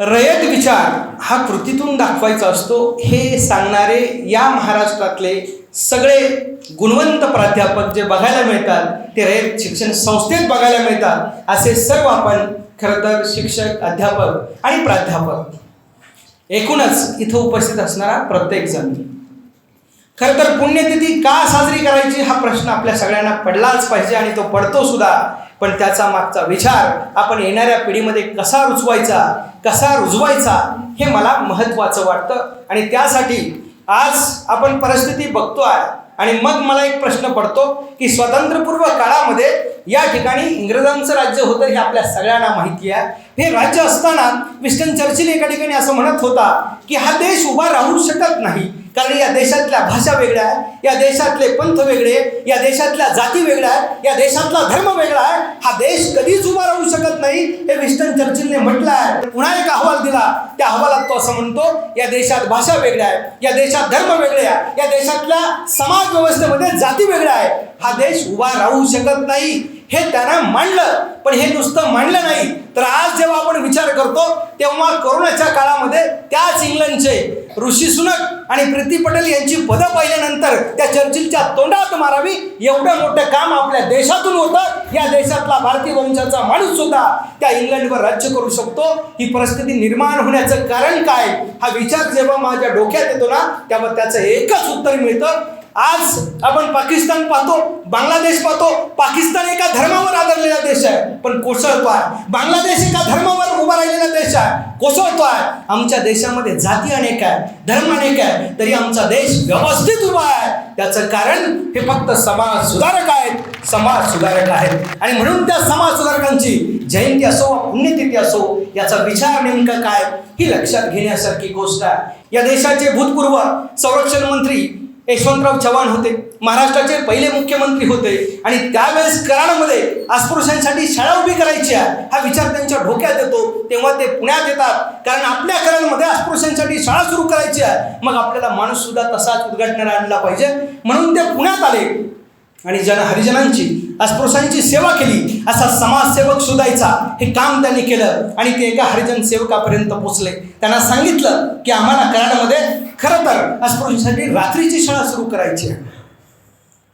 रयत विचार हा कृतीतून दाखवायचा असतो. हे सांगणारे या महाराष्ट्रातले सगळे गुणवंत प्राध्यापक जे बघायला मिळतात ते रयत शिक्षण संस्थेत बघायला मिळतात असे सर्व आपण खरं तर शिक्षक अध्यापक आणि प्राध्यापक एकूणच इथं उपस्थित असणारा प्रत्येकजण. खरं तर पुण्यतिथी का साजरी करायची हा प्रश्न आपल्या सगळ्यांना पडलाच पाहिजे आणि तो पडतो सुद्धा. पण त्याचा मागचा विचार आपण येणाऱ्या पिढीमध्ये कसा रुजवायचा कसा रुजवायचा हे मला महत्त्वाचं वाटतं. आणि त्यासाठी आज आपण परिस्थिती बघतोय आणि मग मला एक प्रश्न पडतो की स्वातंत्र्यपूर्व काळामध्ये या ठिकाणी इंग्रजांचं राज्य होतं हे आपल्या सगळ्यांना माहिती आहे. हे राज्य असताना विस्टन चर्चिल एका ठिकाणी असं म्हणत होता की हा देश उभा राहू शकत नाही. कारण या देशातल्या भाषा वेगळ्या आहे या देशातले पंथ वेगळे या देशातल्या जाती वेगळ्या आहे या देशातला धर्म वेगळा आहे हा देश कधीच उभा राहू शकत नाही हे विस्टन चर्चिलने म्हटलं आहे. पुन्हा एक अहवाल दिला. त्या अहवालात तो असं म्हणतो या देशात भाषा वेगळ्या आहे या देशात धर्म वेगळे आहे या देशातल्या समाज व्यवस्थेमध्ये जाती वेगळ्या आहे. हा देश उभा राहू शकत नाही. हे त्यांना मांडलं. पण हे नुसतं मांडलं नाही. तर आज जेव्हा आपण विचार करतो तेव्हा कोरोनाच्या काळामध्ये त्याच इंग्लंडचे ऋषी सुनक आणि प्रीती पटेल यांची पदं पाहिल्यानंतर त्या चर्चिलच्या तोंडात मारावी एवढं मोठं काम आपल्या देशातून होतं. या देशातला भारतीय वंशाचा माणूस सुद्धा त्या इंग्लंडवर राज्य करू शकतो. ही परिस्थिती निर्माण होण्याचं कारण काय? हा विचार जेव्हा माझ्या डोक्यात येतो ना तेव्हा त्याचं एकच उत्तर मिळतं. आज आपण पाकिस्तान पाहतो बांगलादेश पाहतो. पाकिस्तान एका धर्मावर आधारलेला देश आहे पण कोसळतो आहे बांगलादेश एका धर्मावर उभा राहिलेला देश आहे कोसळतो आहे आमच्या देशामध्ये जाती अनेक आहे धर्म अनेक आहे तरी आमचा देश व्यवस्थित उभा आहे. त्याचं कारण हे फक्त समाज सुधारक आहेत समाज सुधारक आहेत. आणि म्हणून त्या समाज सुधारकांची जयंती असो पुण्यतिथी असो याचा विचार नेमका काय ही लक्षात घेण्यासारखी गोष्ट आहे. या देशाचे भूतपूर्व संरक्षण मंत्री यशवंतराव चव्हाण होते महाराष्ट्राचे पहिले मुख्यमंत्री होते आणि त्यावेळेस कराडमध्ये अस्पृश्यांसाठी शाळा उभी करायची आहे हा विचार त्यांच्या डोक्यात येतो. तेव्हा ते पुण्यात येतात. कारण आपल्या कराडमध्ये अस्पृश्यांसाठी शाळा सुरू करायची आहे. मग आपल्याला माणूस सुद्धा तसाच उद्घाटनाला आणला पाहिजे. म्हणून ते पुण्यात आले. आणि जन हरिजनांची अस्पृश्यांची सेवा केली असा समाजसेवक शोधायचा हे काम त्यांनी केलं आणि ते एका हरिजन सेवकापर्यंत पोचले. त्यांना सांगितलं की आम्हाला कराडमध्ये खरं तर अस्पृश्यांसाठी रात्रीची शाळा सुरू करायची आहे.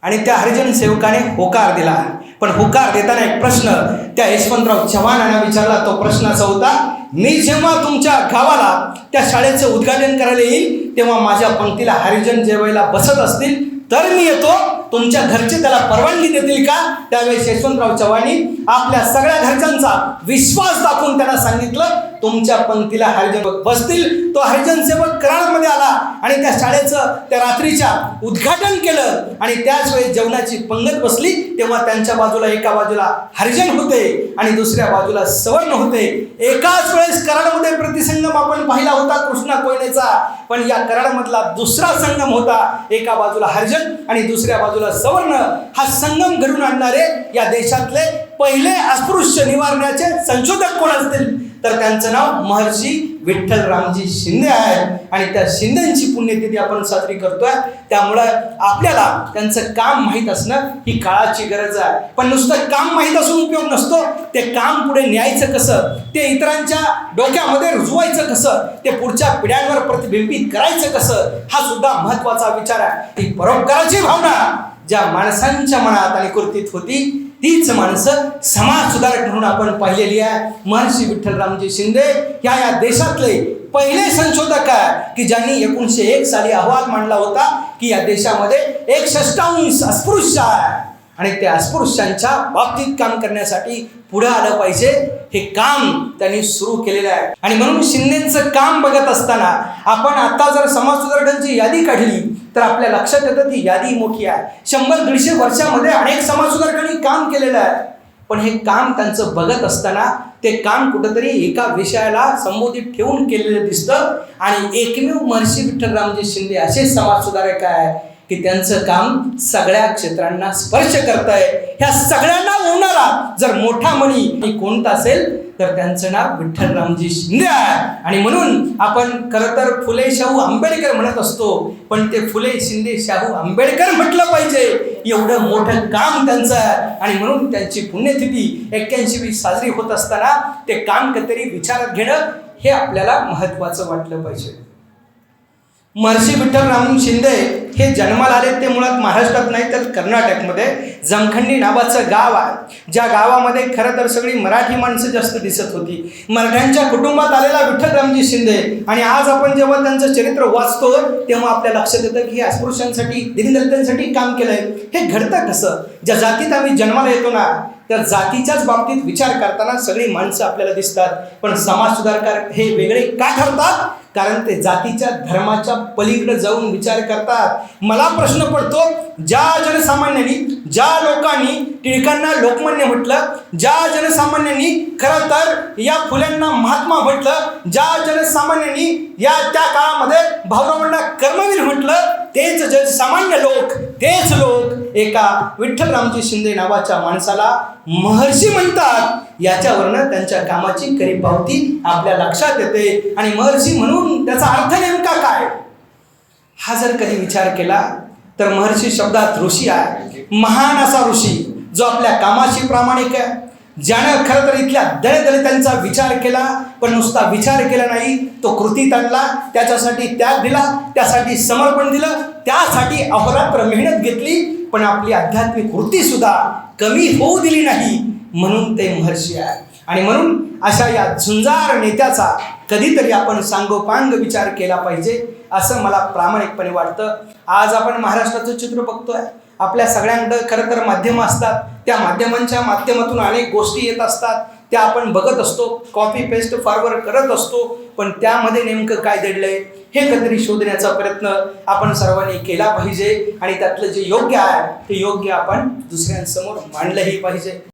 आणि त्या हरिजन सेवकाने होकार दिला. पण होकार देताना एक प्रश्न त्या यशवंतराव चव्हाण यांना विचारला तो प्रश्न असा होता मी जेव्हा तुमच्या गावाला त्या शाळेचं उद्घाटन करायला येईल तेव्हा माझ्या पंक्तीला हरिजन जेवायला बसत असतील तर मी येतो तुमच्या घरचे त्याला परवानगी देतील का? त्यावेळेस यशवंतराव चव्हाणी आपल्या सगळ्या घरच्यांचा विश्वास दाखवून त्यांना सांगितलं. तुमच्या पंक्तीला हरिजन बसतील. तो हरिजन सेवक कराडमध्ये आला आणि त्या शाळेचं त्या रात्रीच्या उद्घाटन केलं. आणि त्याच वेळी जेवणाची पंगत बसली. तेव्हा त्यांच्या बाजूला एका बाजूला हरिजन होते आणि दुसऱ्या बाजूला सवर्ण होते. एकाच वेळेस कराडमध्ये प्रतिसंगम आपण पाहिला होता कृष्णा कोयनेचा. पण या कराडमधला दुसरा संगम होता. एका बाजूला हरिजन आणि दुसऱ्या बाजूला सवर्ण. हा संगम घडून आणणारे या देशातले पहिले अस्पृश्य निवारण्याचे संशोधक कोण असतील? तर त्यांचं नाव महर्षी विठ्ठल रामजी शिंदे आहे. आणि त्या शिंदेची पुण्यतिथी आपण साजरी करतोय. त्यामुळं आपल्याला त्यांचं काम माहीत असणं ही काळाची गरज आहे. पण नुसतं काम माहीत असून उपयोग नसतो. ते काम पुढे न्यायचं कसं? ते इतरांच्या डोक्यामध्ये रुजवायचं कसं? ते पुढच्या पिढ्यांवर प्रतिबिंबित करायचं कसं? हा सुद्धा महत्त्वाचा विचार आहे. ती परोपकाराची भावना ज्या माणसांच्या मनात आणि कृतीत होती तीच माणसं समाज सुधारक म्हणून आपण पाहिलेली आहे. महर्षी विठ्ठलरामजी शिंदे या या देशातले पहिले संशोधक आहे की ज्यांनी एकोणीसशे एक साली अहवाल मांडला होता की या देशामध्ये एकषष्ठांश अस्पृश्य आहे. आणि त्या अस्पृश्यांच्या बाबतीत काम करण्यासाठी पुढे आलं पाहिजे. हे काम त्यांनी सुरू केलेलं आहे. आणि म्हणून शिंदेचं काम बघत असताना आपण आता जर समाज सुधारकांची यादी काढली तर आपल्या लक्षात येतं ती यादी मोठी आहे. शंभर दीडशे वर्षामध्ये अनेक समाजसुधारकांनी काम केलेलं आहे. पण हे काम त्यांचं बघत असताना ते काम कुठंतरी एका विषयाला संबोधित ठेवून केलेलं दिसतं. आणि एकमेव महर्षी विठ्ठलरामजी शिंदे असे समाजसुधारक आहे की त्यांचं काम सगळ्या क्षेत्रांना स्पर्श करत आहे ह्या सगळ्यांना होणारा जर मोठा मणी कोणता असेल तर त्यांचं नाव विठ्ठलरामजी शिंदे आहे. आणि म्हणून आपण खरं तर फुले शाहू आंबेडकर म्हणत असतो पण ते फुले शिंदे शाहू आंबेडकर म्हटलं पाहिजे. एवढं मोठं काम त्यांचं आहे. आणि म्हणून त्यांची पुण्यतिथी एक्क्याऐंशीवी साजरी होत असताना ते काम कधीतरी विचारात घेणं हे आपल्याला महत्त्वाचं वाटलं पाहिजे. महर्षी विठ्ठलराम शिंदे हे जन्माला आले ते मुळात महाराष्ट्रात नाही तर कर्नाटकमध्ये. जमखंडी नावाचं गाव आहे. ज्या गावामध्ये खरं तर सगळी मराठी माणसं जास्त दिसत होती. मराठ्यांच्या कुटुंबात आलेला विठ्ठलरामजी शिंदे. आणि आज आपण जेव्हा त्यांचं चरित्र वाचतो तेव्हा आपल्या लक्षात येतं की अस्पृश्यांसाठी दिनदलितांसाठी काम केलंय. हे घडतं कसं? ज्या जातीत आम्ही जन्माला येतो ना त्या जातीच्याच बाबतीत विचार करताना सगळी माणसं आपल्याला दिसतात. पण समाज सुधारकार हे वेगळे का ठरतात? कारण ते जातीच्या धर्माच्या पलीकडे जाऊन विचार करतात. मला प्रश्न पडतो ज्या जनसामान्यांनी ज्या लोकांनी टिळकांना लोकमान्य म्हटलं ज्या जनसामान्यांनी खरं तर या फुल्यांना महात्मा म्हटलं ज्या जनसामान्यांनी या त्या काळामध्ये भाऊरावांना कर्मवीर म्हटलं तेच जनसामान्य लोक तेच लोक एका विठ्ठलरामजी शिंदे नावाच्या माणसाला महर्षी म्हणतात. याच्यावरनं त्यांच्या कामाची खरी पावती आपल्या लक्षात येते. आणि महर्षी म्हणून त्याचा अर्थ नेमका काय? हा जर कधी विचार केला तर महर्षी शब्दात ऋषी आहे. महान असा ऋषी जो आपल्या कामाशी प्रामाणिक आहे. ज्यानं खरं तर इथल्या दळदलितांचा विचार केला पण नुसता विचार केला नाही तो कृतीत आणला त्याच्यासाठी त्याग दिला त्यासाठी समर्पण दिलं त्यासाठी अहोरात्र मेहनत घेतली पण आपली आध्यात्मिक वृत्तीसुद्धा कमी होऊ दिली नाही म्हणून ते महर्षी आहे आणि म्हणून अशा या झुंजार नेत्याचा कधीतरी आपण सांगोपांग विचार केला पाहिजे असं मला प्रामाणिकपणे वाटतं. आज आपण महाराष्ट्राचं चित्र बघतोय. आपल्या सगळ्यांकडं खरं तर माध्यमं असतात. त्या माध्यमांच्या माध्यमातून अनेक गोष्टी येत असतात. त्या आपण बघत असतो. कॉपी पेस्ट फॉरवर्ड करत असतो. पण त्यामध्ये नेमकं काय दडलंय हे कधीतरी शोधण्याचा प्रयत्न आपण सर्वांनी केला पाहिजे आणि त्यातलं जे योग्य आहे ते योग्य आपण दुसऱ्यांसमोर मांडलंही पाहिजे.